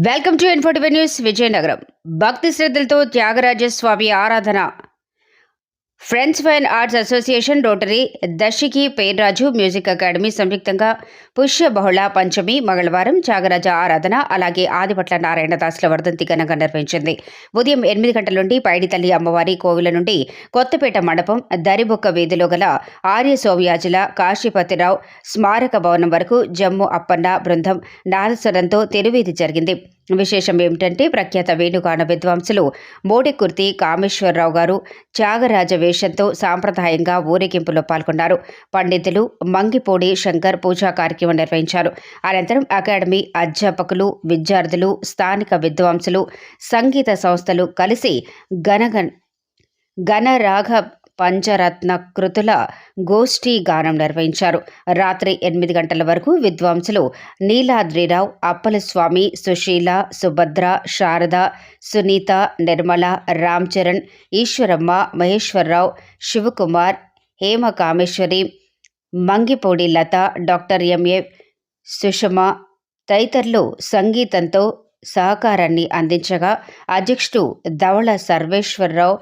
Welcome to Infotive news Vizianagaram. భక్తి శ్రద్ధలతో త్యాగరాజస్వామి ఆరాధన. Friends fine arts association rotary దర్శికి Perraju music academy సంయుక్తంగా పుష్య బహుళ పంచమి మంగళవారం త్యాగరాజ ఆరాధన అలాగే ఆదిపట్ల నారాయణదాసుల వర్ధంతి ఘనంగా నిర్వహించింది. ఉదయం ఎనిమిది గంటల నుండి పైడితల్లి అమ్మవారి కోవిల నుండి కొత్తపేట మండపం దరిబొక్క వీధిలో గల ఆర్య సోమయాజుల కాశీపతిరావు స్మారక భవనం వరకు జమ్ము అప్పన్న బృందం నాదస్వరంతో తెరువీధి జరిగింది. విశేషం ఏమిటంటే ప్రఖ్యాత వేణుగాన విద్వాంసులు మోడెకుర్తి కామేశ్వరరావు గారు త్యాగరాజ ఉద్దేశంతో సాంప్రదాయంగా ఊరేగింపులో పాల్గొన్నారు. పండితులు మంగిపూడి శంకర్ పూజా కార్యక్రమం నిర్వహించారు. అనంతరం అకాడమీ అధ్యాపకులు విద్యార్థులు స్థానిక విద్వాంసులు సంగీత సంస్థలు కలిసి గణగన్ గణరాఘ పంచరత్న కృతుల గోష్ఠీ గానం నిర్వహించారు. రాత్రి ఎనిమిది గంటల వరకు విద్వాంసులు Neeladrirao Appalaswamy Sushila Subhadra Sarada Sunitha Nirmala Ram Charan Eswaramma Maheswararao Sivakumar Hema Kameswari Mangipudi Latha doctor M A Sushama తదితరులు సంగీతంతో సహకారాన్ని అందించగా అధ్యక్షుడు ధవళ సర్వేశ్వరరావు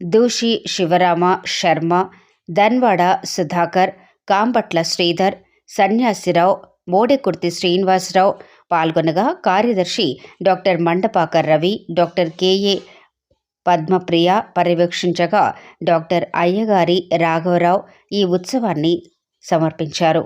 దూషి శివరామ శర్మ ధన్వాడ సుధాకర్ కాంపట్ల శ్రీధర్ సన్యాసిరావు మోడెకుర్తి శ్రీనివాసరావు పాల్గొనగా కార్యదర్శి doctor Mandapakar Ravi doctor K A Padmapriya పర్యవేక్షించగా doctor Ayyagari రాఘవరావు ఈ ఉత్సవాన్ని సమర్పించారు.